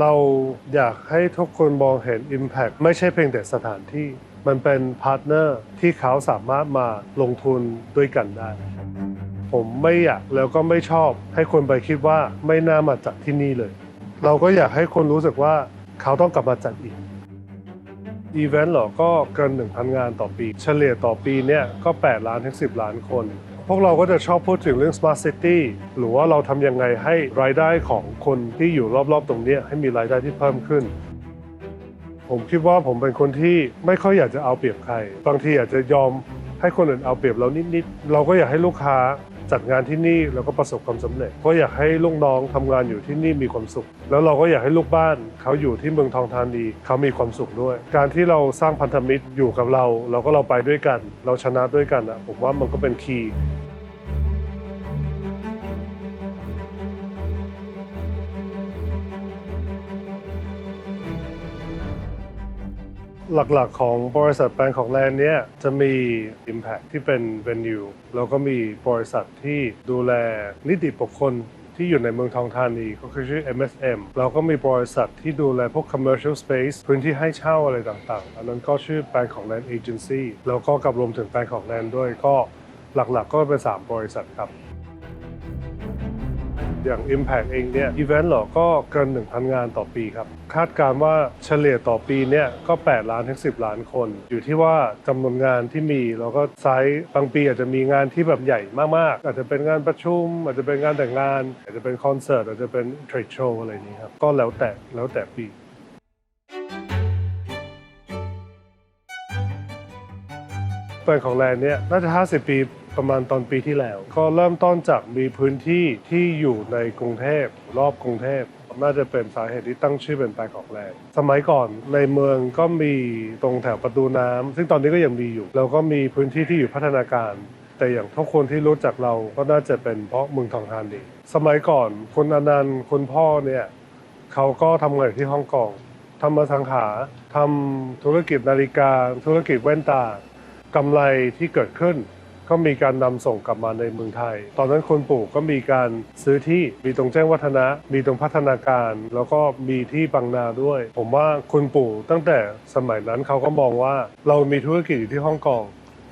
เราอยากให้ทุกคนมองเห็น Impact ไม่ใช่เพียงแต่สถานที่ มันเป็นพาร์ทเนอร์ที่เขาสามารถมาลงทุนด้วยกันได้ ผมไม่อยากแล้วก็ไม่ชอบให้คนไปคิดว่าไม่น่ามาจัดที่นี่เลย เราก็อยากให้คนรู้สึกว่าเขาต้องกลับมาจัดอีกอีเวนต์หรอก็เกิน 1,000 งานต่อปี เฉลี่ยต่อปีเนี่ยก็ 8 ล้านถึง 10 ล้านคน พวกเราก็จะชอบพูดถึงเรื่อง Smart City หรือว่าเราทำยังไงให้รายได้ของคนที่อยู่รอบๆ ตรงนี้ให้มีรายได้ที่เพิ่มขึ้น ผมคิดว่าผมเป็นคนที่ไม่ค่อยอยากจะเอาเปรียบใคร บางทีอาจจะยอมให้คนอื่นเอาเปรียบเรานิดๆ เราก็อยากให้ลูกค้าจัดงานที่นี่แล้วก็ประสบความสำเร็จเพราะอยากให้ลูกน้องทำงานอยู่ที่นี่มีความสุข แล้วเราก็อยากให้ลูกบ้านเขาอยู่ที่เมืองทองธานีเขามีความสุขด้วย การที่เราสร้างพันธมิตรอยู่กับเรา เราก็เราไปด้วยกัน เราชนะด้วยกันอะผมว่ามันก็เป็นคีย์ หลักๆ ของบริษัทแปลงของแลนด์เนี่ยจะมี Impact ที่เป็น venue แล้วก็มีบริษัทที่ดูแลนิติบุคคลที่อยู่ในเมืองทองธานีก็คือชื่อ MSM แล้วก็มีบริษัทที่ดูแลพวก commercial space พื้นที่ให้เช่าอะไรต่างๆ อันนั้นก็ชื่อแปลงของ Land Agency แล้วก็กับรวมถึงแปลงของ Land ด้วยก็หลักๆก็เป็น 3 บริษัทครับ อย่าง Impact เองเนี่ยอีเวนต์หรอก็เกิน 1,000 งานต่อปีครับ คาดการณ์ว่าเฉลี่ยต่อปีเนี่ยก็ 8 ล้านถึง 10 ล้านคน อยู่ที่ว่าจำนวนงานที่มีแล้วก็ไซส์บางปีอาจจะมีงานที่แบบใหญ่มากๆ อาจจะเป็นงานประชุม อาจจะเป็นงานแต่งงาน อาจจะเป็นคอนเสิร์ตอาจจะเป็นเทรดโชว์อะไรนี้ครับก็แล้วแต่แล้วแต่ปีแปลงของแลนด์เนี่ยน่าจะ 50 ปี ประมาณตอนปีที่แล้ว ก็เริ่มต้นจากมีพื้นที่ที่อยู่ในกรุงเทพรอบกรุงเทพน่าจะเป็นสาเหตุที่ตั้งชื่อเป็นแปลของแลนด์สมัยก่อนในเมืองก็มีตรงแถวประตูน้ำซึ่งตอนนี้ก็ยังมีอยู่ แล้วก็มีพื้นที่ที่อยู่พัฒนาการ แต่อย่างทุกคนที่รู้จักเราก็น่าจะเป็นเพราะเมืองทองธานีสมัยก่อนคุณอนันต์คุณพ่อเนี่ยเขาก็ทำงานอยู่ที่ฮ่องกงทำมาสังหาทำธุรกิจนาฬิกา ธุรกิจแว่นตากำไรที่เกิดขึ้น ก็มีการนำส่งกลับมาในเมืองไทย ตอนนั้นคนปลูกก็มีการซื้อที่มีตรงแจ้งวัฒนะ มีตรงพัฒนาการ แล้วก็มีที่บางนาด้วย ผมว่าคุณปู่ตั้งแต่สมัยนั้นเขาก็มองว่าเรามีธุรกิจอยู่ที่ฮ่องกง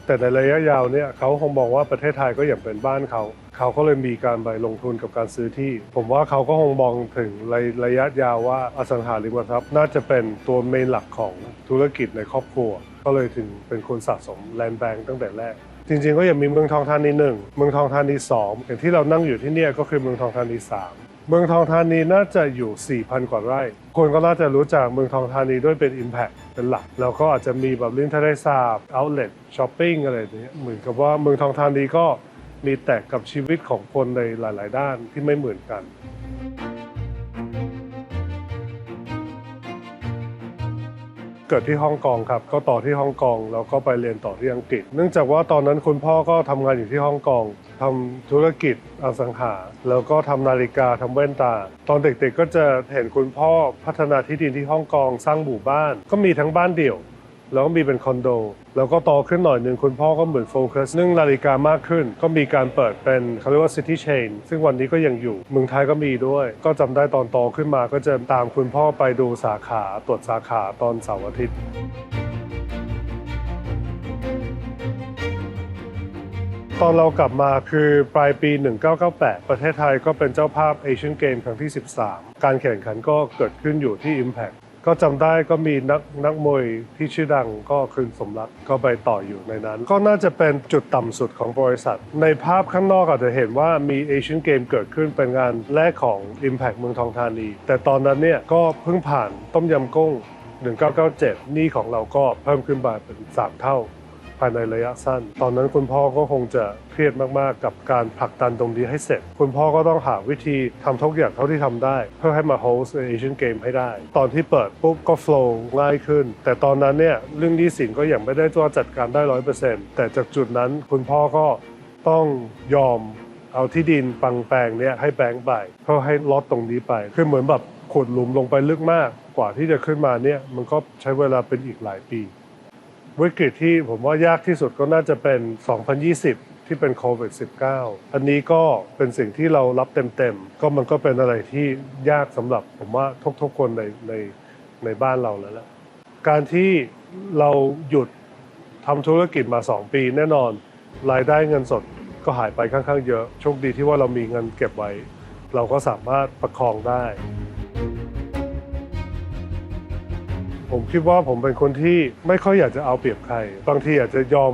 แต่ในระยะยาวเนี่ยเขาคงมองว่าประเทศไทยก็อย่างเป็นบ้านเขาเขาก็เลยมีการไปลงทุนกับการซื้อที่ ผมว่าเขาก็คงมองถึงระระยะยาวว่าอสังหาริมทรัพย์น่าจะเป็นตัวเมนหลักของธุรกิจในครอบครัว ก็เลยถึงเป็นคนสะสมแลนด์แบงก์ตั้งแต่แรก จริงๆก็ยังมีเมืองทองธานีหนึ่งเมืองทองธานีสองอย่างที่เรานั่งอยู่ที่เนี่ยก็คือเมืองทองธานีสามเมืองทองธานีน่าจะอยู่ 4,000 กว่าไร่ คนก็น่าจะรู้จักเมืองทองธานีด้วยเป็น Impact เป็นหลัก แล้วก็อาจจะมีแบบลิ้นทะเลสาบ outlet shopping อะไรอย่างเงี้ยเหมือนกับว่าเมืองทองธานีก็มีแตกกับชีวิตของคนในหลาย ๆ ด้านที่ไม่เหมือนกัน เกิดที่ฮ่องกงครับ ก็ต่อที่ฮ่องกงแล้วก็ไปเรียนต่อที่อังกฤษ เนื่องจากว่าตอนนั้นคุณพ่อก็ทำงานอยู่ที่ฮ่องกงทำธุรกิจอสังหา แล้วก็ทำนาฬิกาทำแว่นตา ตอนเด็กๆก็จะเห็นคุณพ่อพัฒนาที่ดินที่ฮ่องกงสร้างหมู่บ้าน ก็มีทั้งบ้านเดี่ยว แล้วก็มีเป็นคอนโด แล้วก็โตขึ้นหน่อยหนึ่งคุณพ่อก็เหมือนโฟกัสเรื่องนาฬิกามากขึ้น ก็มีการเปิดเป็นเขาเรียกว่า City Chain ซึ่งวันนี้ก็ยังอยู่ เมืองไทยก็มีด้วย ก็จำได้ตอนโตขึ้นมาก็จะตามคุณพ่อไปดูสาขาตรวจสาขาตอนเสาร์อาทิตย์ตอนเรากลับมาคือปลายปี 1998 ประเทศไทยก็เป็นเจ้าภาพเอเชียนเกมครั้งที่ 13 การแข่งขันก็เกิดขึ้นอยู่ที่ Impact ก็จำได้ก็มีนักนักมวยที่ชื่อดังก็คืนสมรักก็ไปต่ออยู่ในนั้น ก็น่าจะเป็นจุดต่ำสุดของบริษัท ในภาพข้างนอกอาจจะเห็นว่ามีเอเชียนเกมเกิดขึ้นเป็นงานแรกของ Impact เมืองทองธานี แต่ตอนนั้นเนี่ยก็เพิ่งผ่านต้มยำกุ้ง1997หนี้ของเราก็เพิ่มขึ้นมาเป็น 3 เท่าายในระยะสั้น ตอนนั้นคุณพ่อก็คงจะเครียดมากๆ กับการผลักดันตรงนี้ให้เสร็จ คุณพ่อก็ต้องหาวิธีทำทุกอย่างเท่าที่ทำได้ เพื่อให้มาโฮสต์เอเชียนเกมให้ได้ ตอนที่เปิดปุ๊บก็โฟล์ง่ายขึ้น แต่ตอนนั้นเนี่ยเรื่องหนี้สินก็ยังไม่ได้ตัวจัดการได้ร้อยเปอร์เซ็นต์แต่จากจุดนั้นคุณพ่อก็ต้องยอมเอาที่ดินปังแปลงเนี่ยให้แบงก์ไปเพื่อให้ลดตรงนี้ไปคือเหมือนแบบขุดหลุมลงไปลึกมากกว่าที่จะขึ้นมาเนี่ยมันก็ใช้เวลาเป็นอีกหลายปี วิกฤตที่ผมว่ายากที่สุดก็น่าจะเป็น 2020 ที่เป็นโควิด -19 อันนี้ก็เป็นสิ่งที่เรารับเต็มๆ ก็มันก็เป็นอะไรที่ยากสำหรับผมว่าทุกๆคนในในในบ้านเราแล้วแหละการที่เราหยุดทำธุรกิจมา 2 ปีแน่นอน รายได้เงินสดก็หายไปค่อนข้างเยอะ โชคดีที่ว่าเรามีเงินเก็บไว้ เราก็สามารถประคองได้ ผมคิดว่าผมเป็นคนที่ไม่ค่อยอยากจะเอาเปรียบใคร บางทีอยากจะยอม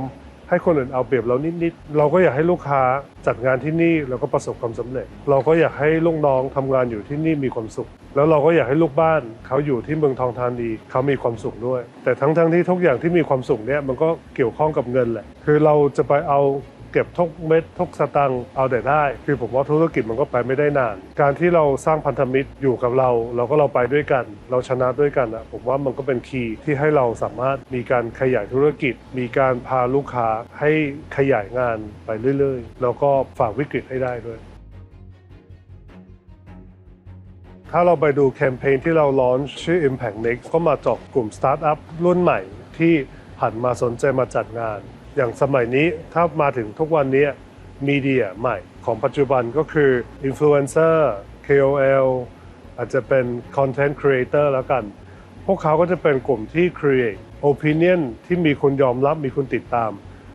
ให้คนอื่นเอาเปรียบเรานิดๆ เราก็อยากให้ลูกค้าจัดงานที่นี่แล้วก็ประสบความสำเร็จ เราก็อยากให้ลูกน้องทำงานอยู่ที่นี่มีความสุข แล้วเราก็อยากให้ลูกบ้านเขาอยู่ที่เมืองทองธานีเขามีความสุขด้วย แต่ทั้งๆที่ทุกอย่างที่มีความสุขเนี่ยมันก็เกี่ยวข้องกับเงินแหละ คือเราจะไปเอา เก็บทุกเม็ดทุกสตังค์เอาแต่ได้ คือผมว่าธุรกิจมันก็ไปไม่ได้นาน การที่เราสร้างพันธมิตรอยู่กับเรา เราก็เราไปด้วยกัน เราชนะด้วยกันอะผมว่ามันก็เป็นคีย์ที่ให้เราสามารถมีการขยายธุรกิจ มีการพาลูกค้าให้ขยายงานไปเรื่อยๆ แล้วก็ฝ่าวิกฤตให้ได้ด้วยถ้าเราไปดูแคมเปญที่เราลอนชื่อ Impact Next ก็มาเจาะกลุ่มสตาร์ทอัพรุ่นใหม่ที่หันมาสนใจมาจัดงาน อย่างสมัยนี้ถ้ามาถึงทุกวันนี้มีเดียใหม่ของปัจจุบันก็คืออินฟลูเอนเซอร์ KOL อาจจะเป็น Content Creator แล้วกัน พวกเขาก็จะเป็นกลุ่มที่ create opinion ที่มีคนยอมรับมีคนติดตาม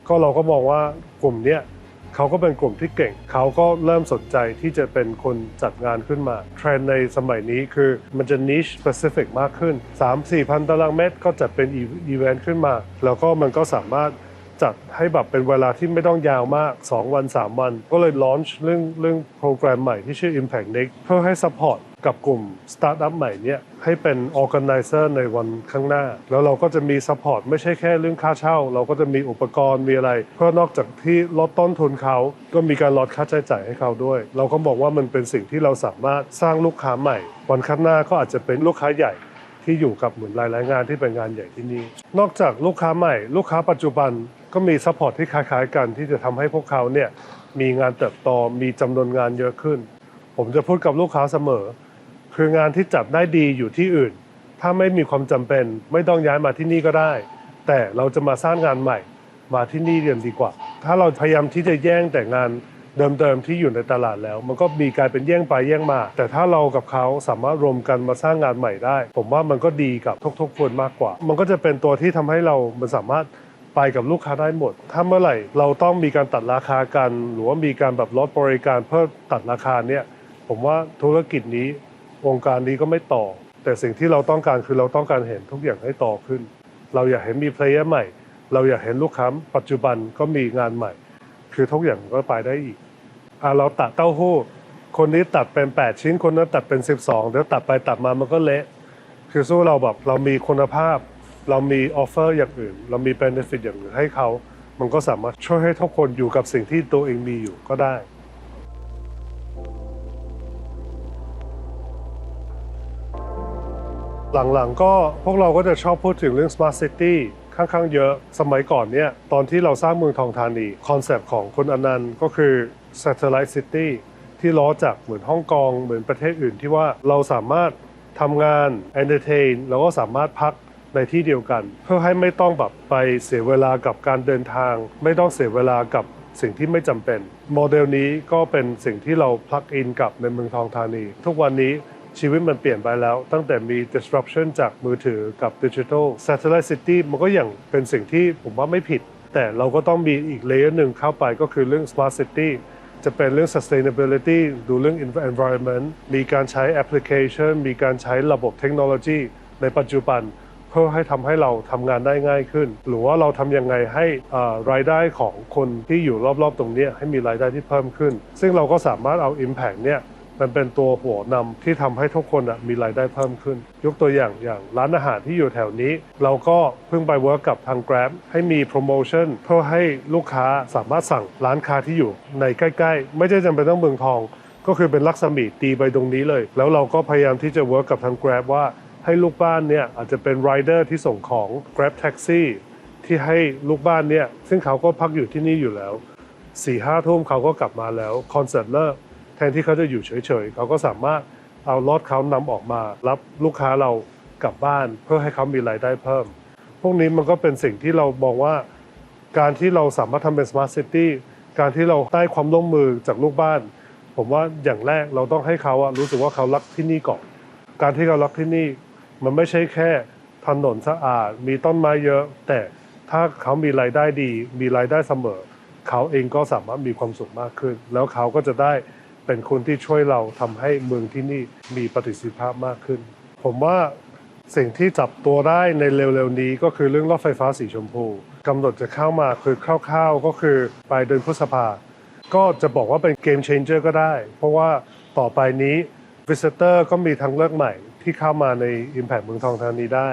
ก็เราก็มองว่ากลุ่มเนี้ยเขาก็เป็นกลุ่มที่เก่ง เขาก็เริ่มสนใจที่จะเป็นคนจัดงานขึ้นมา เทรนในสมัยนี้คือมันจะ niche specific มากขึ้น 3-4พันตารางเมตรก็จัดเป็นอีเวนต์ขึ้นมา แล้วก็มันก็สามารถ จัดให้แบบเป็นเวลาที่ไม่ต้องยาวมาก 2 วัน 3 วัน ก็เลยลอนช์เรื่องเรื่องโปรแกรมใหม่ที่ชื่อ Impact Next เพื่อให้ support กับกลุ่มสตาร์ทอัพใหม่เนี่ยให้เป็น organizer ในวันข้างหน้า แล้วเราก็จะมี support ไม่ใช่แค่เรื่องค่าเช่า เราก็จะมีอุปกรณ์มีอะไร เพื่อนอกจากที่ลดต้นทุนเขา ก็มีการลดค่าใช้จ่ายให้เขาด้วย เราก็บอกว่ามันเป็นสิ่งที่เราสามารถสร้างลูกค้าใหม่ วันข้างหน้าก็อาจจะเป็นลูกค้าใหญ่ที่อยู่กับเหมือนหลายๆงานที่เป็นงานใหญ่ที่นี่นอกจากลูกค้าใหม่ ลูกค้าปัจจุบัน ก็มีซัพพอร์ตที่คล้ายๆกันที่จะทำให้พวกเขาเนี่ยมีงานเติบโตมีจำนวนงานเยอะขึ้น ผมจะพูดกับลูกค้าเสมอ คืองานที่จับได้ดีอยู่ที่อื่น ถ้าไม่มีความจำเป็นไม่ต้องย้ายมาที่นี่ก็ได้ แต่เราจะมาสร้างงานใหม่มาที่นี่เรียนดีกว่า ถ้าเราพยายามที่จะแย่งแต่งานเดิมๆที่อยู่ในตลาดแล้ว มันก็มีกลายเป็นแย่งไปแย่งมา แต่ถ้าเรากับเขาสามารถรวมกันมาสร้างงานใหม่ได้ ผมว่ามันก็ดีกับทุกๆคนมากกว่า มันก็จะเป็นตัวที่ทำให้เรามันสามารถ ไปกับลูกค้าได้หมด ถ้าเมื่อไหร่เราต้องมีการตัดราคากัน หรือว่ามีการแบบลดบริการเพื่อตัดราคาเนี่ยผมว่าธุรกิจนี้วงการนี้ก็ไม่ต่อ แต่สิ่งที่เราต้องการคือเราต้องการเห็นทุกอย่างให้ต่อขึ้น เราอยากเห็นมีเพลเยอร์ใหม่ เราอยากเห็นลูกค้าปัจจุบันก็มีงานใหม่ คือทุกอย่างก็ไปได้อีกอะเราตัดเต้าหู้ คนนี้ตัดเป็น 8 ชิ้นคนนั้นตัดเป็น 12เดี๋ยวตัดไปตัดมามันก็เละ คือสู้เราแบบเรามีคุณภาพ เรามีออฟเฟอร์อย่างอื่น เรามีเบนฟิตอย่างอื่นให้เขา มันก็สามารถช่วยให้ทุกคนอยู่กับสิ่งที่ตัวเองมีอยู่ก็ได้หลังๆก็พวกเราก็จะชอบพูดถึงเรื่อง Smart City ค่อนข้างเยอะสมัยก่อนเนี่ยตอนที่เราสร้างเมืองทองธานีคอนเซปต์ของคุณอนันต์ก็คือ Satellite City ที่ล้อจากเหมือนฮ่องกงเหมือนประเทศอื่นที่ว่าเราสามารถทำงาน entertain แล้วก็สามารถพัก ในที่เดียวกัน เพื่อให้ไม่ต้องแบบไปเสียเวลากับการเดินทาง ไม่ต้องเสียเวลากับสิ่งที่ไม่จำเป็น โมเดลนี้ก็เป็นสิ่งที่เรา plug in กับในเมืองทองธานี ทุกวันนี้ชีวิตมันเปลี่ยนไปแล้ว ตั้งแต่มี disruption จากมือถือกับ digital satellite city มันก็อย่างเป็นสิ่งที่ผมว่าไม่ผิด แต่เราก็ต้องมีอีกเลเยอร์หนึ่งเข้าไปก็คือเรื่อง smart city จะเป็นเรื่อง sustainability ดูเรื่อง environment มีการใช้ application มีการใช้ระบบเทคโนโลยีในปัจจุบัน เพื่อให้ทำให้เราทำงานได้ง่ายขึ้น หรือว่าเราทำยังไงให้รายได้ของคนที่อยู่รอบๆ ตรงนี้ให้มีรายได้ที่เพิ่มขึ้น ซึ่งเราก็สามารถเอา Impact เนี่ยมันเป็นตัวหัวนำที่ทำให้ทุกคนมีรายได้เพิ่มขึ้น ยกตัวอย่างอย่างร้านอาหารที่อยู่แถวนี้ เราก็เพิ่งไปเวิร์กกับทาง Grab ให้มีโปรโมชั่นเพื่อให้ลูกค้าสามารถสั่งร้านค้าที่อยู่ในใกล้ ๆ ไม่ใช่จำเป็นต้องเมืองทอง ก็คือเป็นลักษมีตีไปตรงนี้เลย แล้วเราก็พยายามที่จะเวิร์กกับทาง Grab ว่า ให้ลูกบ้านเนี่ยอาจจะเป็นไรเดอร์ที่ส่งของ Grab Taxi ที่ให้ลูกบ้านเนี่ยซึ่งเขาก็พักอยู่ที่นี่อยู่แล้วสี่ห้าทุ่มเขาก็กลับมาแล้วคอนเสิร์ตเลิกแทนที่เขาจะอยู่เฉยๆ เขาก็สามารถเอารถเขานำออกมา รับลูกค้าเรากลับบ้าน เพื่อให้เขามีรายได้เพิ่ม พวกนี้มันก็เป็นสิ่งที่เรามองว่า การที่เราสามารถทำเป็น smart city การที่เราได้ความร่วมมือจากลูกบ้าน ผมว่าอย่างแรกเราต้องให้เขาอะรู้สึกว่าเขารักที่นี่ก่อน การที่เขารักที่นี่ มันไม่ใช่แค่ถนนสะอาด มีต้นไม้เยอะ แต่ถ้าเขามีรายได้ดี มีรายได้เสมอ เขาเองก็สามารถมีความสุขมากขึ้น แล้วเขาก็จะได้เป็นคนที่ช่วยเราทำให้เมืองที่นี่มีประสิทธิภาพมากขึ้น ผมว่าสิ่งที่จับตัวได้ในเร็วๆนี้ก็คือเรื่องรถไฟฟ้าสีชมพูกำหนดจะเข้ามาคือคร่าวๆก็คือปลายเดือนพฤษภา ก็จะบอกว่าเป็นเกม changer ก็ได้ เพราะว่าต่อไปนี้ visitor ก็มีทางเลือกใหม่ ที่เข้ามาใน Impact เมืองทองธานีได้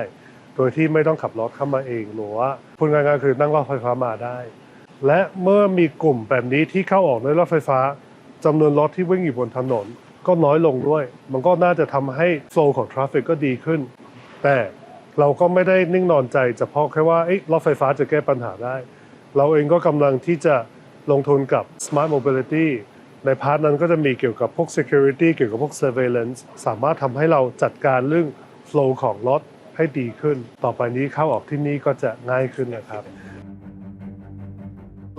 โดยที่ไม่ต้องขับรถเข้ามาเองหรือว่าพูดง่ายๆคือนั่งรถไฟฟ้ามาได้ และเมื่อมีกลุ่มแบบนี้ที่เข้าออกในรถไฟฟ้าจำนวนรถที่วิ่งอยู่บนถนน ก็น้อยลงด้วย มันก็น่าจะทำให้โฟล์ของทราฟฟิกก็ดีขึ้น แต่เราก็ไม่ได้นิ่งนอนใจเฉพาะแค่ว่ารถไฟฟ้าจะแก้ปัญหาได้ เราเองก็กำลังที่จะลงทุนกับ Smart Mobility ในพาร์ทนั้นก็จะมีเกี่ยวกับพวก Security เกี่ยวกับพวก Surveillance สามารถทำให้เราจัดการเรื่อง flow ของรถให้ดีขึ้น ต่อไปนี้เข้าออกที่นี่ก็จะง่ายขึ้นนะครับ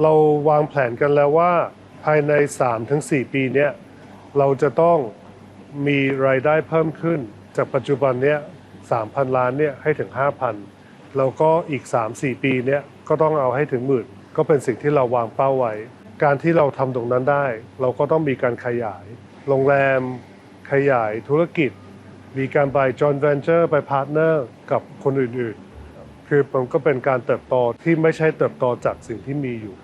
เราวางแผนกันแล้วว่าภายใน 3-4 ปีเนี้ยเราจะต้องมีรายได้เพิ่มขึ้น จากปัจจุบันเนี้ย3,000 ล้านเนี่ยให้ถึง 5,000 แล้วก็อีก 3-4 ปีเนี้ยก็ต้องเอาให้ถึงหมื่นก็เป็นสิ่งที่เราวางเป้าไว้ การที่เราทำตรงนั้นได้ เราก็ต้องมีการขยาย โรงแรมขยายธุรกิจ มีการไป joint venture ไป partner กับคนอื่นๆ คือมันก็เป็นการเติบโตที่ไม่ใช่เติบโตจากสิ่งที่มีอยู่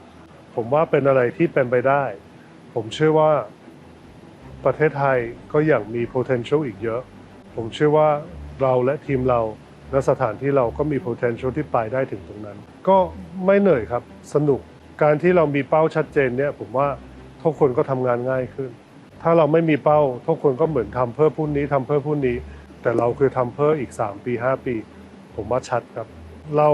ผมว่าเป็นอะไรที่เป็นไปได้ ผมเชื่อว่าประเทศไทยก็ยังมี potential อีกเยอะ ผมเชื่อว่าเราและทีมเราและสถานที่เราก็มี potential ที่ไปได้ถึงตรงนั้น ก็ไม่เหนื่อยครับ สนุก การที่เรามีเป้าชัดเจนเนี่ยผมว่าทุกคนก็ทำงานง่ายขึ้น ถ้าเราไม่มีเป้าทุกคนก็เหมือนทำเพื่อผู้นี้ทำเพื่อผู้นี้ แต่เราคือทำเพื่ออีก 3 ปี 5 ปี ผมว่าชัดครับ เรา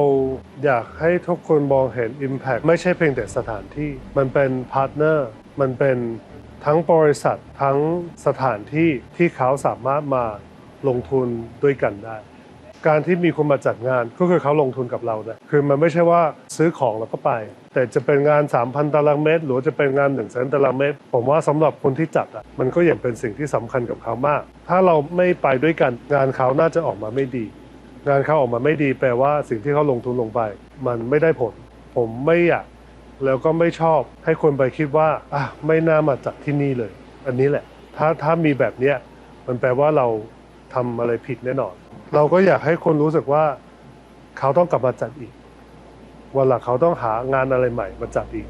อยากให้ทุกคนมองเห็น Impact ไม่ใช่เพียงแต่สถานที่ มันเป็นพาร์ทเนอร์มันเป็นทั้งบริษัททั้งสถานที่ที่เขาสามารถมาลงทุนด้วยกันได้ การที่มีคนมาจัดงานก็คือเขาลงทุนกับเรานะคือมันไม่ใช่ว่าซื้อของแล้วก็ไป แต่จะเป็นงาน 3,000 ตารางเมตร หรือจะเป็นงาน1 0 0 0 0 0ตารางเมตร ผมว่าสำหรับคนที่จัดอะมันก็ยังเป็นสิ่งที่สำคัญกับเขามาก ถ้าเราไม่ไปด้วยกันงานเขาน่าจะออกมาไม่ดี งานเขาออกมาไม่ดี แปลว่าสิ่งที่เขาลงทุนลงไป มันไม่ได้ผล ผมไม่อยากแล้วก็ไม่ชอบให้คนไปคิดว่าอะไม่น่ามาจัดที่นี่เลย อันนี้แหละ ถ้าถ้ามีแบบเนี้ยมันแปลว่าเรา ทำอะไรผิดแน่นอน เราก็อยากให้คนรู้สึกว่าเขาต้องกลับมาจัดอีก วันหลังเขาต้องหางานอะไรใหม่มาจัดอีก